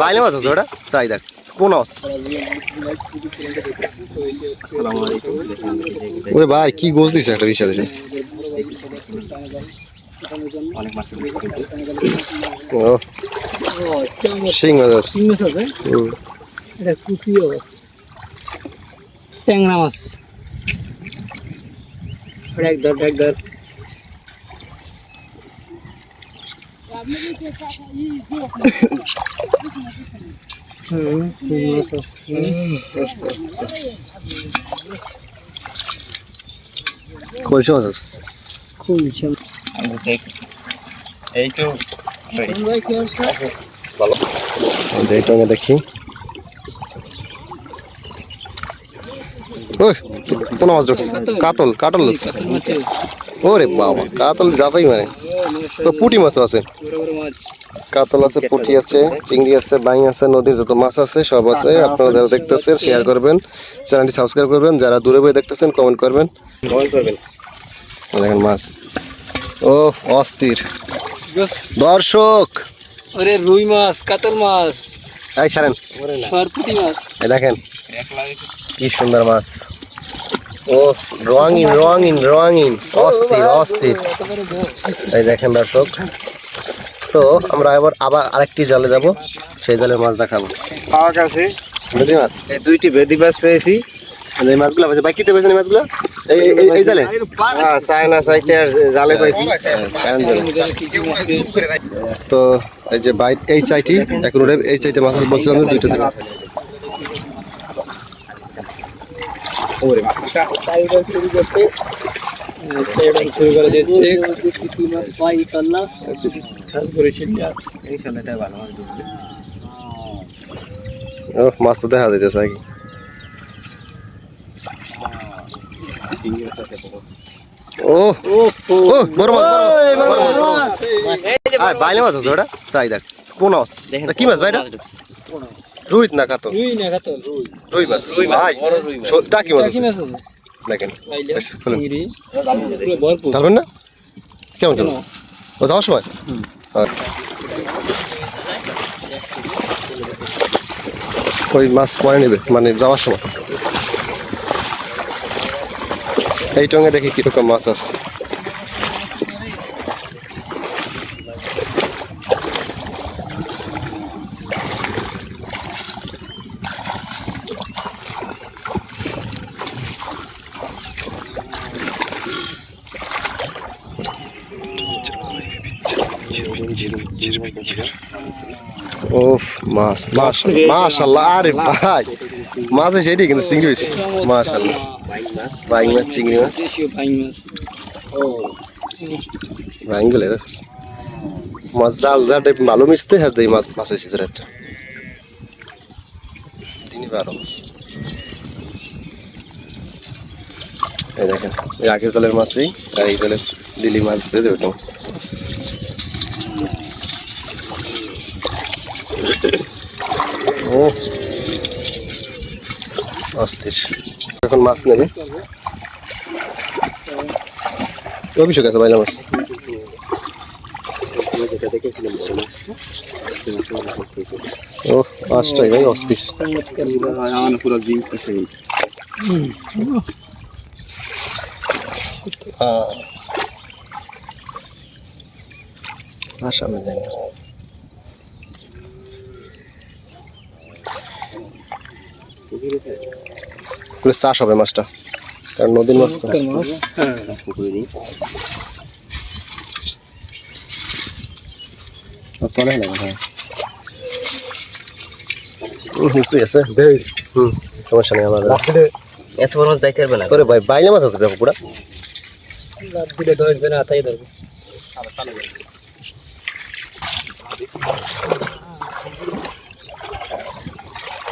বাইলে মাছ আছে ওটা। চাই দেখ কোন মাছ ওরে ভাই কি গোছ দিছে একটা বিশাল মাছ শিং মাছ আছে। মাছ আছে। এটা কুচিও আছে ট্যাংরা মাছ। এক ধর এক ধর। কলসি মাছ আছে খুব ইচ্ছা এই তো ভালো এই টঙ্গে দেখি ওই, কোন মাছ ঢুকছে কাতল কাতল ঢুকছে ওরে বাবা, কাতল যাবেই মানে। তো পুঁটি মাছ আছে? কাতল আছে পুঁটি আছে চিংড়ি আছে বাই আছে নদীর যত মাছ আছে সব আছে। আপনারা যারা দেখতেছেন শেয়ার করবেন। চ্যানেলটি সাবস্ক্রাইব করবেন। যারা দূরে বই দেখতেছেন কমেন্ট করবেন। কমেন্ট করবেন। দেখেন মাছ। ও অস্থির। দর্শক! ওরে রুই মাছ কাতল মাছ। এই ছাড়েন। দেখেন। কি সুন্দর মাছ। ও রঙিন রঙিন রঙিন অস্থির অস্থির। এই দেখেন দর্শক তো আমরা এবার আবার আরেকটি জালে যাব সেই জালের মাছ দেখাবো। পাওয়া গেছে। নদী মাছ। এই দুইটি বেদি মাছ পেয়েছি। এই মাছগুলো আছে বাকিতে পেয়েছেন এই মাছগুলো? এই জালে? হ্যাঁ চায়না চাইতে আর জালে পাইছি তো এই যে বাইট এই চাইটি এখন এই চাইতে মাছ বলছিলাম যে দুইটা থেকে শুরু করতে শুরু করে দিচ্ছে খাস করেছিল এই খেলাটা ভালো মাছ ধরবে ও মাছ। তো দেখা যাইতেছে নাকি ও বড় মাছ বড় মাছ, বাইলে মাছ আছে ওটা? চাই দেখ। কোন মাছ? কি মাছ ভাই রুই না কাতল? রুই না কাতল। রুই। মাছ। রুই ভাই বড় রুই মাছ। সো- টাকি মাছ টাকি মাছ দেখেন। পুরো না? কেমন কেমন ও যাওয়ার সময়? ওই মাছ পরে নেবে মানে যাওয়ার সময়। এই টঙ্গে দেখি কীরকম মাছ আছে। ওফ মাছ মাশ মাশাল্লাহ আরে ভাই। মাছ হয়েছে এটি কিন্তু চিংড়ি বেশি মাশাল্লাহ মাছ, চিংড়ি মাছ। বাইং গেলে মাছ জাল জালটা ভালো মিশতে হ্যাঁ এই মাছ মাছ হয়েছে যেটা দিনই বারো মাছ। এই দেখেন মাছ ধরে দেবে ওটা ও অস্থির। এখন মাছ নেবে। অভিষেক আছে বাইলা মাছ। ও মাছটাই ভাই অস্থির। আসামে যাই না পুরো চাষ হবে মাছটা কারণ নদীর মাছ তো। চলে না হুম সমস্যা নেই আমাদের। এত বড় মাছ যাইতে পারবে না। ওরে ভাই বাইলে মাছ আছে পুরা। লাভ দিলে ধরছে না হাতাই ধরবে।